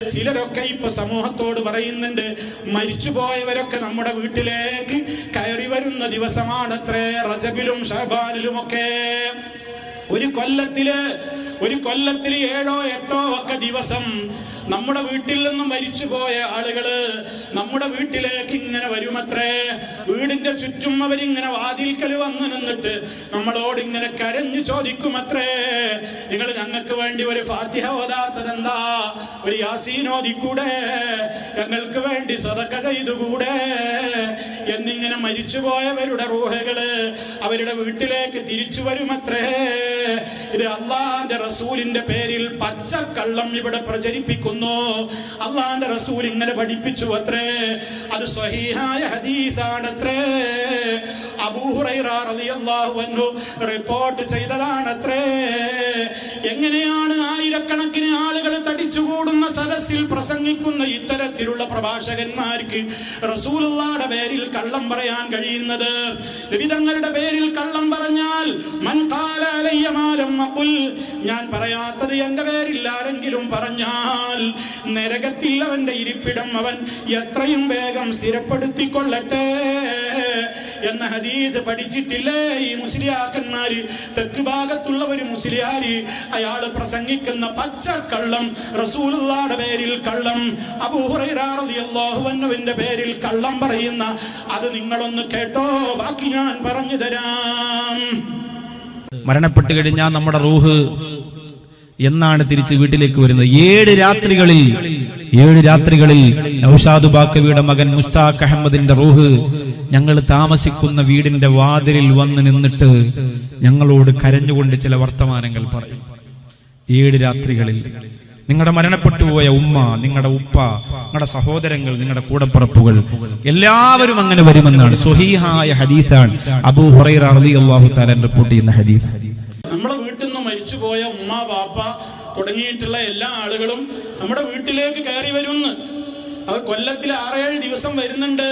ചിലരൊക്കെ ഇപ്പൊ സമൂഹത്തോട് പറയുന്നുണ്ട് മരിച്ചുപോയവരൊക്കെ നമ്മുടെ വീട്ടിലേക്ക് കയറി വരുന്ന ദിവസമാണത്രേ റജബിലും ഷഹബാനിലും ഒക്കെ ഒരു കൊല്ലത്തിൽ ഒരു കൊല്ലത്തിൽ ഏഴോ എട്ടോ ഒക്കെ ദിവസം നമ്മുടെ വീട്ടിൽ നിന്ന് മരിച്ചുപോയ ആളുകൾ നമ്മുടെ വീട്ടിലേക്ക് ചുറ്റും അവരിങ്ങനെ വാതിൽക്കൽ വന്ന് നിന്നിട്ട് നമ്മളോട് ഇങ്ങനെ കരഞ്ഞു ചോദിക്കുമത്രേ നിങ്ങൾ ഞങ്ങൾക്ക് വേണ്ടി ഒരു ഫാത്തിഹ ഓതാത്തതെന്താ? ഒരു യാസീനോദിക്കൂടെ ഞങ്ങൾക്ക് വേണ്ടി സതക്ക ചെയ്തുകൂടെ? എന്നിങ്ങനെ മരിച്ചുപോയവരുടെ റൂഹകൾ അവരുടെ വീട്ടിലേക്ക് തിരിച്ചു വരുമത്രേ. ഇത് അള്ളാന്റെ റസൂലിന്റെ പേരിൽ പച്ചക്കള്ളം ഇവിടെ പ്രചരിപ്പിക്കുന്നു. അള്ളാന്റെ റസൂൽ ഇങ്ങനെ പഠിപ്പിച്ചു അത്രേ. അത് സ്വഹീഹായ ഹദീസാണത്രേ. റിപ്പോർട്ട് ചെയ്തതാണത്രേ. എങ്ങനെയാണ് ആയിരക്കണക്കിന് ആളുകൾ തടിച്ചുകൂടുന്ന സദസ്സിൽ പ്രസംഗിക്കുന്ന ഇത്തരത്തിലുള്ള പ്രഭാഷകന്മാർക്ക് റസൂലുള്ളാടെ പേരിൽ കള്ളം പറയാൻ കഴിയുന്നത്? വിവിധങ്ങളുടെ പേരിൽ കള്ളം പറഞ്ഞാൽ ഞാൻ പറയാത്തത് എന്റെ പേരിൽ ആരെങ്കിലും പറഞ്ഞാൽ നരകത്തിൽ അവന്റെ ഇരിപ്പിടം അവൻ എത്രയും വേഗം സ്ഥിരപ്പെടുത്തിക്കൊള്ളട്ടെ. എന്ന ഹദീസ് പഠിച്ചിട്ടില്ലേ ഈ മുസ്ലിയാക്കന്മാര്? തെക്ക് ഭാഗത്തുള്ള ഒരു മുസ്ലിയാര്. അയാൾ പ്രസംഗിക്കുന്ന പച്ച കള്ളം റസൂലുള്ളാടെ പേരിൽ കള്ളം അബൂഹുറൈറാറിയല്ലാഹുവിന്റെ പേരിൽ കള്ളം പറയുന്ന അത് നിങ്ങളൊന്ന് കേട്ടോ ബാക്കി ഞാൻ പറഞ്ഞു തരാം. മരണപ്പെട്ട് കഴിഞ്ഞാൽ നമ്മുടെ റൂഹ് എന്നാണ് തിരിച്ച് വീട്ടിലേക്ക് വരുന്നത്? ഏഴ് രാത്രികളിൽ ഏഴ് രാത്രികളിൽ നൌഷാദ് ബാക്കവിയുടെ മകൻ മുസ്താഖ് അഹമ്മദിന്റെ റൂഹ് ഞങ്ങൾ താമസിക്കുന്ന വീടിന്റെ വാതിലിൽ വന്ന് നിന്നിട്ട് ഞങ്ങളോട് കരഞ്ഞുകൊണ്ട് ചില വർത്തമാനങ്ങൾ പറയും. ഏഴ് രാത്രികളിൽ നിങ്ങളുടെ മരണപ്പെട്ടു പോയ ഉമ്മ നിങ്ങളുടെ ഉപ്പ നിങ്ങളുടെ സഹോദരങ്ങൾ നിങ്ങളുടെ കൂടപ്പുറപ്പുകൾ എല്ലാവരും അങ്ങനെ വരുമെന്നാണ്. സുഹീഹായ ഹദീസാണ് അബൂ ഹുറൈറ അള്ളാഹു താലൻ റിപ്പോർട്ട് ചെയ്യുന്ന ഹദീസ്. നമ്മുടെ വീട്ടിൽ നിന്ന് മരിച്ചുപോയ ഉമ്മ ബാപ്പ തുടങ്ങിയിട്ടുള്ള എല്ലാ ആളുകളും നമ്മുടെ വീട്ടിലേക്ക് കയറി വരുമെന്ന്. കൊല്ലത്തിൽ ആറേഴ് ദിവസം വരുന്നുണ്ട്.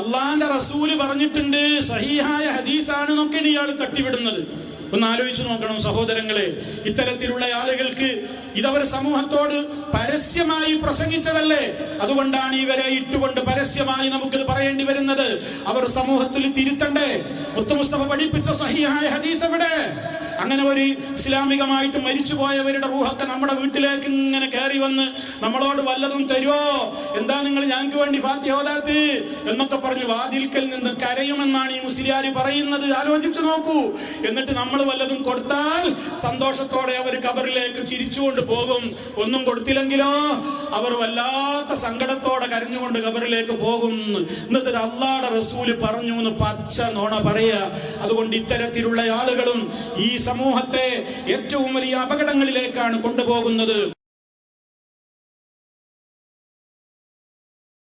അള്ളാന്റെ റസൂൽ പറഞ്ഞിട്ടുണ്ട് സഹിഹായ ഹദീസാണ് എന്നൊക്കെയാണ് ഇയാൾ തട്ടിവിടുന്നത്. ഒന്ന് ആലോചിച്ചു നോക്കണം സഹോദരങ്ങളെ ഇത്തരത്തിലുള്ള ആളുകൾക്ക് ഇതവർ സമൂഹത്തോട് പരസ്യമായി പ്രസംഗിച്ചതല്ലേ? അതുകൊണ്ടാണ് ഇവരെ ഇട്ടുകൊണ്ട് പരസ്യമായി നമുക്ക് പറയേണ്ടി വരുന്നത്. അവർ സമൂഹത്തിൽ തിരുത്തണ്ടേ? മുസ്തഫ പഠിപ്പിച്ച സഹിയായ ഹദീസ് എവിടെ? അങ്ങനെ ഒരു ഇസ്ലാമികമായിട്ട് മരിച്ചുപോയവരുടെ റൂഹൊക്കെ നമ്മുടെ വീട്ടിലേക്ക് ഇങ്ങനെ കയറി വന്ന് നമ്മളോട് വല്ലതും തരുമോ എന്താ നിങ്ങൾ ഞങ്ങൾക്ക് വേണ്ടി ഫാത്തിഹോദാത്ത് എന്നൊക്കെ പറഞ്ഞ് വാതിൽക്കൽ നിന്ന് കരയുമെന്നാണ് ഈ മുസ്ലിയാർ പറയുന്നത്. ആലോചിച്ചു നോക്കൂ. എന്നിട്ട് നമ്മൾ വല്ലതും കൊടുത്താൽ സന്തോഷത്തോടെ അവർ കബറിലേക്ക് ചിരിച്ചുകൊണ്ട് പോകും. ഒന്നും കൊടുത്തില്ലെങ്കിലോ? അവർ വല്ലാത്ത സങ്കടത്തോടെ കരഞ്ഞുകൊണ്ട് കബറിലേക്ക് പോകും എന്നിട്ട് അള്ളാടെ റസൂൽ പറഞ്ഞു എന്ന് പച്ച നോണ പറയുക. അതുകൊണ്ട് ഇത്തരത്തിലുള്ള ആളുകളും ഈ സമൂഹത്തെ ഏറ്റവും വലിയ അപകടങ്ങളിലേക്കാണ് കൊണ്ടുപോകുന്നത്.